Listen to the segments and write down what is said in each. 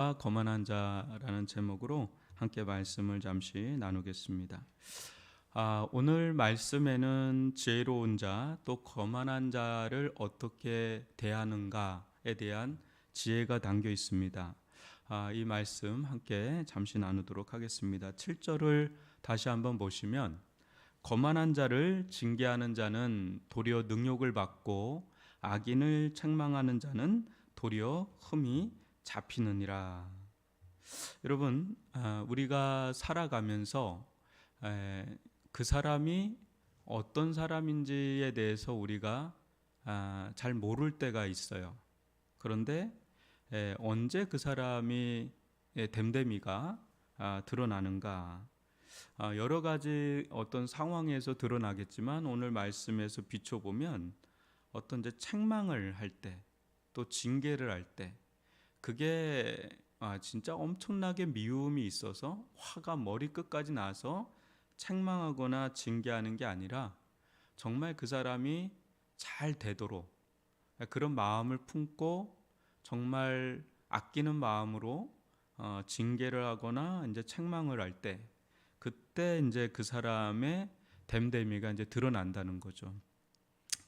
거만한 자라는 제목으로 함께 말씀을 잠시 나누겠습니다. 아, 오늘 말씀에는 지혜로운 자, 또 거만한 자를 어떻게 대하는가에 대한 지혜가 담겨 있습니다. 아, 이 말씀 함께 잠시 나누도록 하겠습니다. 7절을 다시 한번 보시면 거만한 자를 징계하는 자는 도리어 능욕을 받고 악인을 책망하는 자는 도리어 흠이 잡히느니라. 여러분, 아, 우리가 살아가면서 그 사람이 어떤 사람인지에 대해서 우리가 아, 잘 모를 때가 있어요. 그런데 언제 그 사람이 됨됨이가 아, 드러나는가? 여러 가지 어떤 상황에서 드러나겠지만 오늘 말씀에서 비춰보면 어떤 이제 책망을 할 때, 또 징계를 할 때, 그게 아, 진짜 엄청나게 미움이 있어서 화가 머리 끝까지 나서 책망하거나 징계하는 게 아니라 정말 그 사람이 잘 되도록 그런 마음을 품고 정말 아끼는 마음으로 어, 징계를 하거나 이제 책망을 할 때 그때 이제 그 사람의 됨됨이가 이제 드러난다는 거죠.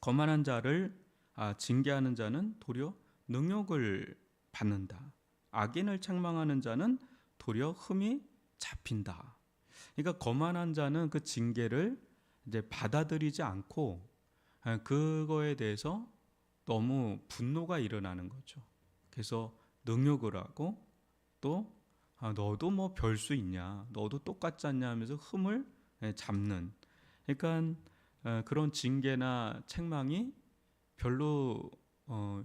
거만한 자를 아, 징계하는 자는 도리어 능욕을 받는다. 악인을 책망하는 자는 도리어 흠이 잡힌다. 그러니까 거만한 자는 그 징계를 이제 받아들이지 않고 아, 그거에 대해서 너무 분노가 일어나는 거죠. 그래서 능욕을 하고 또 아, 너도 뭐 별 수 있냐, 너도 똑같지 않냐 하면서 흠을 예, 잡는. 그러니까 어, 그런 징계나 책망이 별로 어,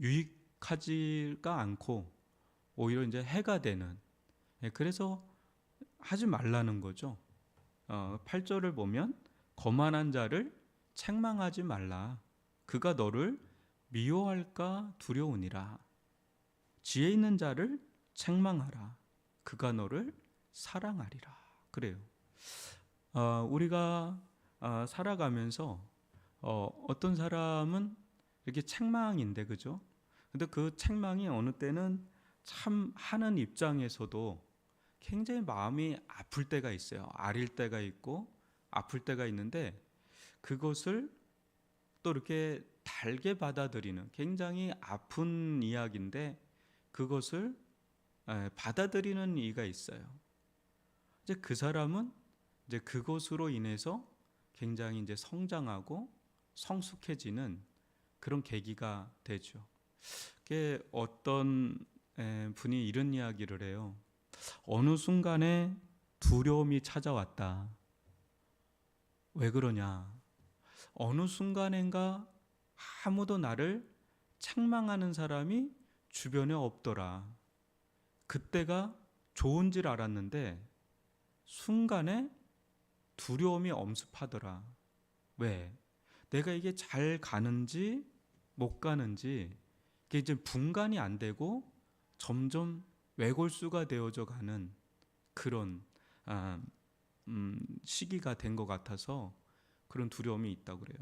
유익 하지가 않고 오히려 이제 해가 되는 예, 그래서 하지 말라는 거죠. 어, 8절을 보면 거만한 자를 책망하지 말라. 그가 너를 미워할까 두려우니라. 지혜 있는 자를 책망하라. 그가 너를 사랑하리라. 그래요. 어, 우리가 어, 살아가면서 어, 어떤 사람은 이렇게 책망인데 그죠? 근데 그 책망이 어느 때는 참 하는 입장에서도 굉장히 마음이 아플 때가 있어요. 아릴 때가 있고 아플 때가 있는데 그것을 또 이렇게 달게 받아들이는 굉장히 아픈 이야기인데 그것을 받아들이는 이가 있어요. 이제 그 사람은 이제 그것으로 인해서 굉장히 이제 성장하고 성숙해지는 그런 계기가 되죠. 그 어떤 분이 이런 이야기를 해요. 어느 순간에 두려움이 찾아왔다. 왜 그러냐? 어느 순간인가 아무도 나를 책망하는 사람이 주변에 없더라. 그때가 좋은 줄 알았는데 순간에 두려움이 엄습하더라. 왜? 내가 이게 잘 가는지 못 가는지 그게 이제 분간이 안 되고 점점 외골수가 되어져 가는 그런 아, 음, 시기가 된 것 같아서 그런 두려움이 있다고 그래요.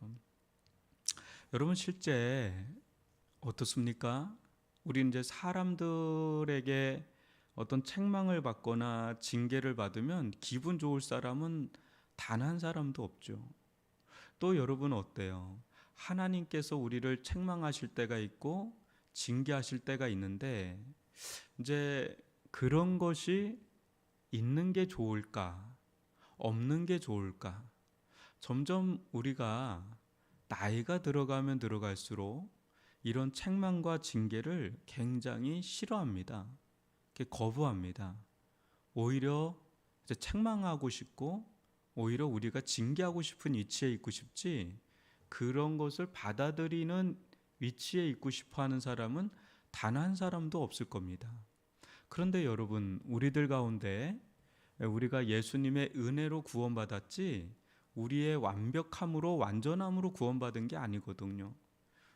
여러분 실제 어떻습니까? 우리 이제 사람들에게 어떤 책망을 받거나 징계를 받으면 기분 좋을 사람은 단 한 사람도 없죠. 또 여러분 어때요? 하나님께서 우리를 책망하실 때가 있고 징계하실 때가 있는데 이제 그런 것이 있는 게 좋을까? 없는 게 좋을까? 점점 우리가 나이가 들어가면 들어갈수록 이런 책망과 징계를 굉장히 싫어합니다. 거부합니다. 오히려 책망하고 싶고 오히려 우리가 징계하고 싶은 위치에 있고 싶지 그런 것을 받아들이는 위치에 있고 싶어 하는 사람은 단 한 사람도 없을 겁니다. 그런데 여러분, 우리들 가운데 우리가 예수님의 은혜로 구원받았지 우리의 완벽함으로 완전함으로 구원받은 게 아니거든요.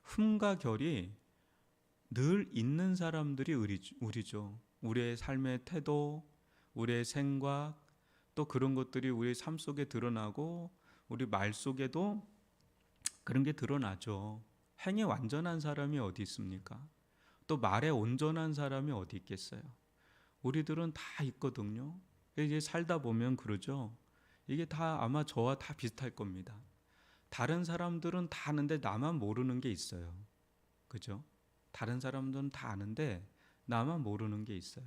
흠과 결이 늘 있는 사람들이 우리죠. 우리의 삶의 태도, 우리의 생각, 또 그런 것들이 우리 삶 속에 드러나고 우리 말 속에도 그런 게 드러나죠. 행에 완전한 사람이 어디 있습니까? 또 말에 온전한 사람이 어디 있겠어요? 우리들은 다 있거든요. 이제 살다 보면 그러죠. 이게 다 아마 저와 다 비슷할 겁니다. 다른 사람들은 다 아는데 나만 모르는 게 있어요. 그죠? 다른 사람들은 다 아는데 나만 모르는 게 있어요.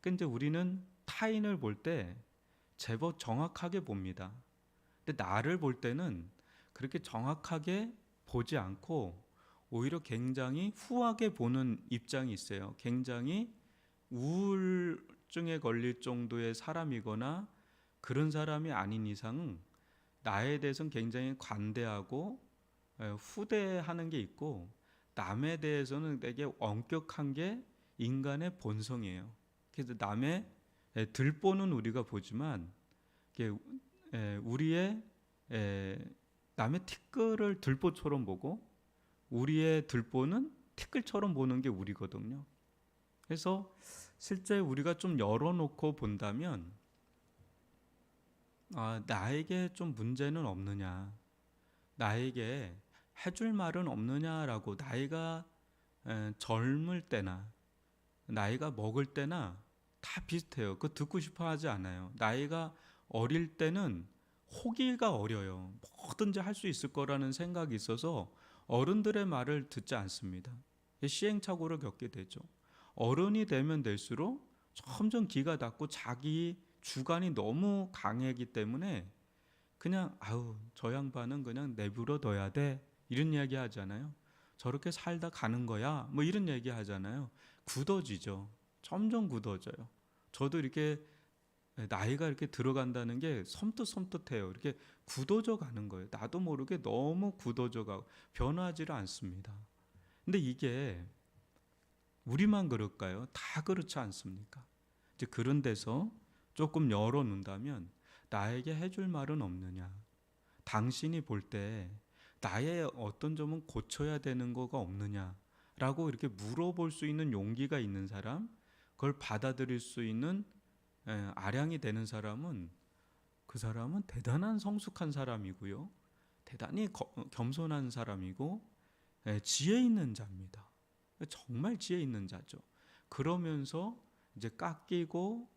근데 우리는 타인을 볼 때 제법 정확하게 봅니다. 근데 나를 볼 때는 그렇게 정확하게 보지 않고 오히려 굉장히 후하게 보는 입장이 있어요. 굉장히 우울증에 걸릴 정도의 사람이거나 그런 사람이 아닌 이상 나에 대해서는 굉장히 관대하고 에, 후대하는 게 있고 남에 대해서는 되게 엄격한 게 인간의 본성이에요. 그래서 남의 에, 들보는 우리가 보지만 에, 우리의 에, 남의 티끌을 들보처럼 보고 우리의 들보는 티끌처럼 보는 게 우리거든요. 그래서 실제 우리가 좀 열어놓고 본다면 아, 나에게 좀 문제는 없느냐, 나에게 해줄 말은 없느냐라고 나이가 에, 젊을 때나 나이가 먹을 때나 다 비슷해요. 그 듣고 싶어 하지 않아요. 나이가 어릴 때는 호기가 어려요. 뭐든지 할 수 있을 거라는 생각이 있어서 어른들의 말을 듣지 않습니다. 시행착오를 겪게 되죠. 어른이 되면 될수록 점점 기가 닫고 자기 주관이 너무 강하기 때문에 그냥 아우 저 양반은 그냥 내버려 둬야 돼 이런 이야기 하잖아요. 저렇게 살다 가는 거야 뭐 이런 얘기 하잖아요. 굳어지죠. 점점 굳어져요. 저도 이렇게 나이가 이렇게 들어간다는 게 섬뜩섬뜩해요. 이렇게 굳어져 가는 거예요. 나도 모르게 너무 굳어져 가고 변하지를 않습니다. 근데 이게 우리만 그럴까요? 다 그렇지 않습니까? 이제 그런 데서 조금 열어 놓는다면 나에게 해줄 말은 없느냐? 당신이 볼 때 나의 어떤 점은 고쳐야 되는 거가 없느냐? 라고 이렇게 물어볼 수 있는 용기가 있는 사람, 그걸 받아들일 수 있는 에, 아량이 되는 사람은 그 사람은 대단한 성숙한 사람이고요. 대단히 거- 겸손한 사람이고 에, 지혜 있는 자입니다. 정말 지혜 있는 자죠. 그러면서 이제 깎이고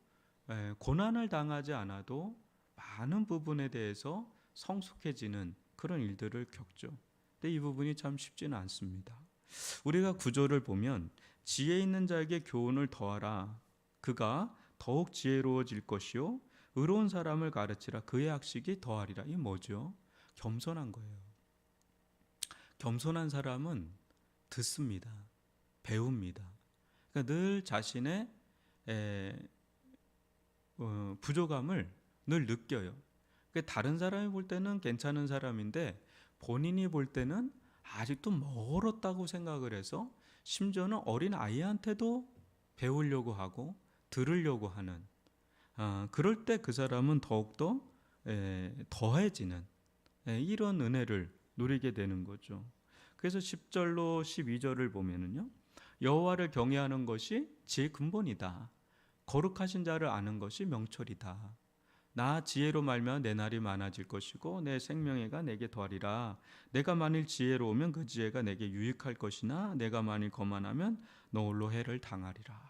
에, 고난을 당하지 않아도 많은 부분에 대해서 성숙해지는 그런 일들을 겪죠. 근데 이 부분이 참 쉽지는 않습니다. 우리가 구조를 보면 지혜 있는 자에게 교훈을 더하라. 그가 더욱 지혜로워질 것이요 의로운 사람을 가르치라 그의 학식이 더하리라. 이 뭐죠? 겸손한 거예요. 겸손한 사람은 듣습니다. 배웁니다. 그러니까 늘 자신의 에, 어, 부족함을 늘 느껴요. 그러니까 다른 사람이 볼 때는 괜찮은 사람인데 본인이 볼 때는 아직도 멀었다고 생각을 해서 심지어는 어린 아이한테도 배우려고 하고 들으려고 하는 아, 그럴 때 그 사람은 더욱더 에, 더해지는 에, 이런 은혜를 누리게 되는 거죠. 그래서 10절로 12절을 보면은요. 여호와를 경외하는 것이 지의 근본이다. 거룩하신 자를 아는 것이 명철이다. 나 지혜로 말면 내 날이 많아질 것이고 내 생명애가 내게 더하리라. 내가 만일 지혜로우면 그 지혜가 내게 유익할 것이나 내가 만일 거만하면 너 홀로 해를 당하리라.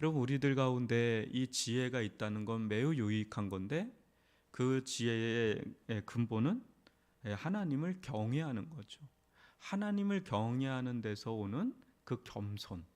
여러분 우리들 가운데 이 지혜가 있다는 건 매우 유익한 건데 그 지혜의 근본은 하나님을 경외하는 거죠. 하나님을 경외하는 데서 오는 그 겸손.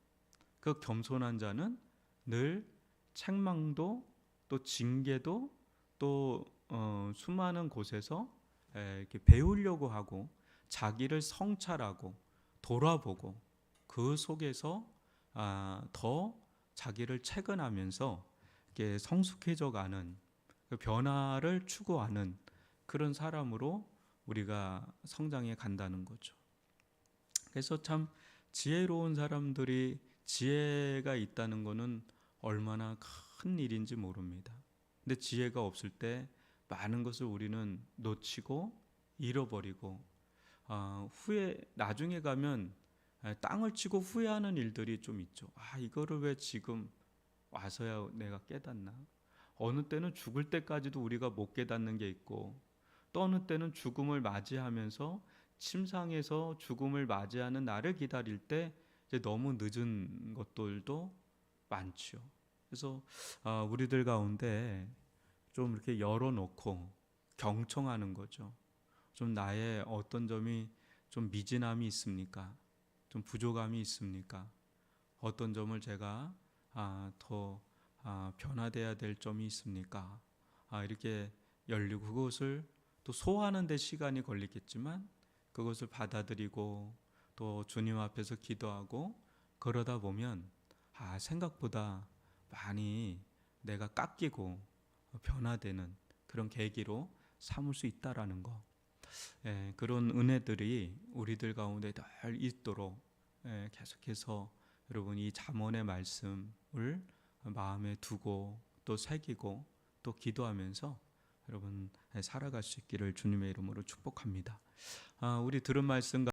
그 겸손한 자는 늘 책망도 또 징계도 또 어, 수많은 곳에서 에, 이렇게 배우려고 하고 자기를 성찰하고 돌아보고 그 속에서 아, 더 자기를 채근하면서 이렇게 성숙해져가는 그 변화를 추구하는 그런 사람으로 우리가 성장해 간다는 거죠. 그래서 참 지혜로운 사람들이 지혜가 있다는 것은 얼마나 큰 일인지 모릅니다. 근데 지혜가 없을 때 많은 것을 우리는 놓치고 잃어버리고 아, 후에 나중에 가면 땅을 치고 후회하는 일들이 좀 있죠. 아 이거를 왜 지금 와서야 내가 깨닫나? 어느 때는 죽을 때까지도 우리가 못 깨닫는 게 있고 또 어느 때는 죽음을 맞이하면서 침상에서 죽음을 맞이하는 날을 기다릴 때 너무 늦은 것들도 많죠. 그래서 아, 우리들 가운데 좀 이렇게 열어놓고 경청하는 거죠. 좀 나의 어떤 점이 좀 미진함이 있습니까? 좀 부족함이 있습니까? 어떤 점을 제가 아, 더 아, 변화돼야 될 점이 있습니까? 아, 이렇게 열리고 그것을 또 소화하는 데 시간이 걸리겠지만 그것을 받아들이고 또 주님 앞에서 기도하고 그러다 보면 아, 생각보다 많이 내가 깎이고 변화되는 그런 계기로 삼을 수 있다라는 거. 예, 그런 은혜들이 우리들 가운데 늘 있도록 예, 계속해서 여러분 이 잠언의 말씀을 마음에 두고 또 새기고 또 기도하면서 여러분 살아갈 수 있기를 주님의 이름으로 축복합니다. 아, 우리 들은 말씀